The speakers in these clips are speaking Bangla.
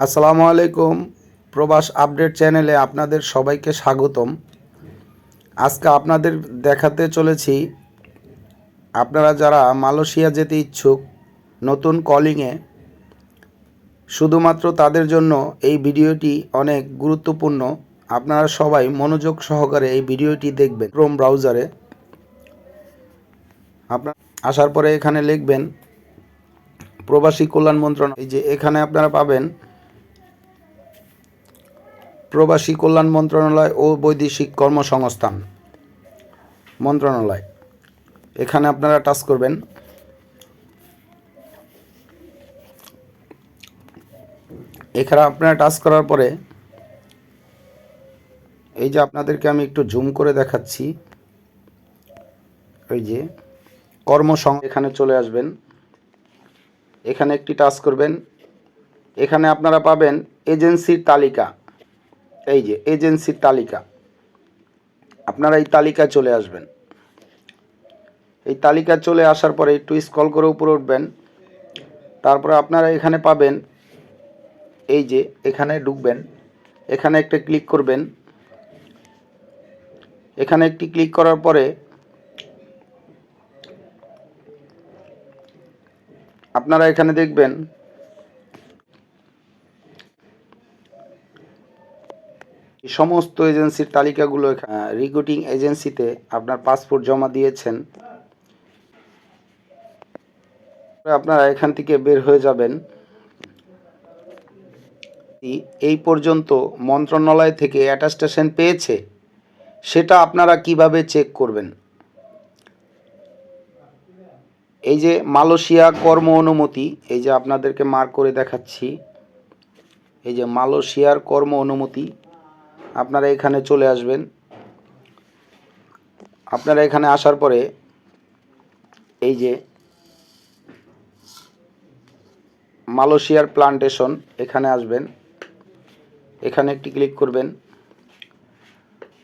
আসসালামু আলাইকুম। প্রবাস আপডেট চ্যানেলে আপনাদের সবাইকে স্বাগতম। আজকে আপনাদের দেখাতে চলেছি, আপনারা যারা মালয়েশিয়া যেতে ইচ্ছুক, নতুন কলিংয়ে, শুধুমাত্র তাদের জন্য এই ভিডিওটি অনেক গুরুত্বপূর্ণ। আপনারা সবাই মনোযোগ সহকারে এই ভিডিওটি দেখবেন ক্রোম ব্রাউজারে আপনার আসার পরে এখানে লিখবেন, প্রবাসী কল্যাণ মন্ত্রণালয়। এই যে এখানে আপনারা পাবেন প্রবাসী কল্যাণ মন্ত্রণালয় ও বৈদেশিক কর্মসংস্থান। মন্ত্রণালয়। এখানে আপনারা টাচ করবেন। এখানে আপনারা টাচ করার পরে এই যে আপনাদেরকে আমি একটু জুম করে দেখাচ্ছি। ওই যে কর্মসং এখানে চলে আসবেন। এখানে একটি টাচ করবেন। এখানে আপনারা পাবেন এজেন্সির তালিকা। এই যে এজেন্সির তালিকা। আপনারা এই তালিকায় চলে আসবেন। এই তালিকা চলে আসার পরে একটু স্কল করে উপরে উঠবেন। তারপরে আপনারা এখানে পাবেন, এই যে এখানে ঢুকবেন। এখানে একটা ক্লিক করবেন। এখানে একটি ক্লিক করার পরে আপনারা এখানে দেখবেন এই সমস্ত এজেন্সির তালিকাগুলো রিক্রুটিং এজেন্সিতে আপনার পাসপোর্ট জমা দিয়েছেন। আপনারা এখান থেকে বের হয়ে যাবেন। এই পর্যন্ত মন্ত্রণালয় থেকে অ্যাটাস্টেশন পেয়েছে। সেটা আপনারা কীভাবে চেক করবেন? এই যে মালয়েশিয়া কর্ম অনুমতি, এই যে আপনাদেরকে মার্ক করে দেখাচ্ছি। এই যে মালয়েশিয়ার কর্ম অনুমতি আপনারা এখানে চলে আসবেন। আপনারা এখানে আসার পরে এই যে মালয়েশিয়ার প্লান্টেশন এখানে আসবেন। এখানে একটি ক্লিক করবেন।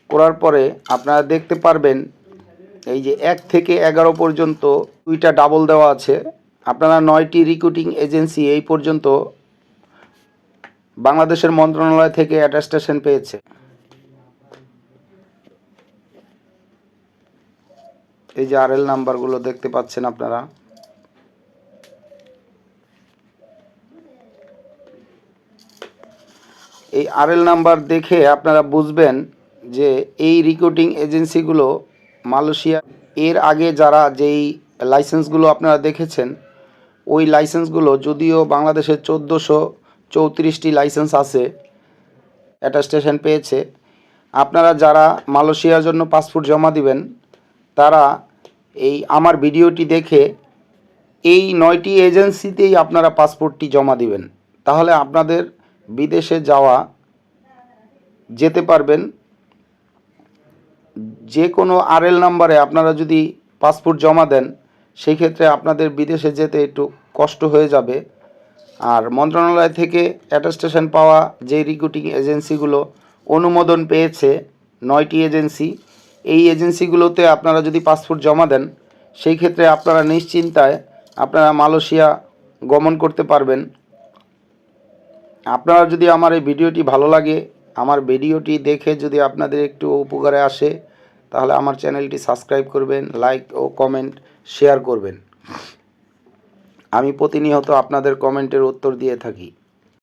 করার পরে আপনারা দেখতে পারবেন এই যে এক থেকে এগারো পর্যন্ত দুইটা ডাবল দেওয়া আছে। আপনারা নয়টি রিক্রুটিং এজেন্সি এই পর্যন্ত বাংলাদেশের মন্ত্রণালয় থেকে অ্যাটাস্টেশন পেয়েছে। এই যে আরএল নাম্বারগুলো দেখতে পাচ্ছেন আপনারা। এই আর এল নাম্বার দেখে আপনারা বুঝবেন যে এই রিক্রুটিং এজেন্সিগুলো মালয়েশিয়া, এর আগে যারা যেই লাইসেন্সগুলো আপনারা দেখেছেন, ওই লাইসেন্সগুলো যদিও বাংলাদেশের চোদ্দোশো চৌত্রিশটি লাইসেন্স আছে অ্যাটাস্টেশন পেয়েছে, আপনারা যারা মালয়েশিয়ার জন্য পাসপোর্ট জমা দিবেন তারা এই আমার ভিডিওটি দেখে এই নয়টি এজেন্সিতেই আপনারা পাসপোর্টটি জমা দিবেন। তাহলে আপনাদের বিদেশে যাওয়া যেতে পারবেন। যে কোনো আরএল নাম্বারে আপনারা যদি পাসপোর্ট জমা দেন সেই ক্ষেত্রে আপনাদের বিদেশে যেতে একটু কষ্ট হয়ে যাবে। আর মন্ত্রণালয় থেকে অ্যাটাস্টেশন পাওয়া যে রিক্রুটিং এজেন্সিগুলো অনুমোদন পেয়েছে নয়টি এজেন্সি এই এজেন্সিগুলোতে আপনারা যদি পাসপোর্ট জমা দেন, সেই ক্ষেত্রে আপনারা নিশ্চিন্তায় আপনারা মালয়েশিয়া গমন করতে পারবেন। আপনারা যদি আমার এই ভিডিওটি ভালো লাগে, আমার ভিডিওটি দেখে যদি আপনাদের একটু উপকারে আসে, তাহলে আমার চ্যানেলটি সাবস্ক্রাইব করবেন, লাইক ও কমেন্ট শেয়ার করবেন। আমি প্রতিনিয়ত আপনাদের কমেন্টের উত্তর দিয়ে থাকি।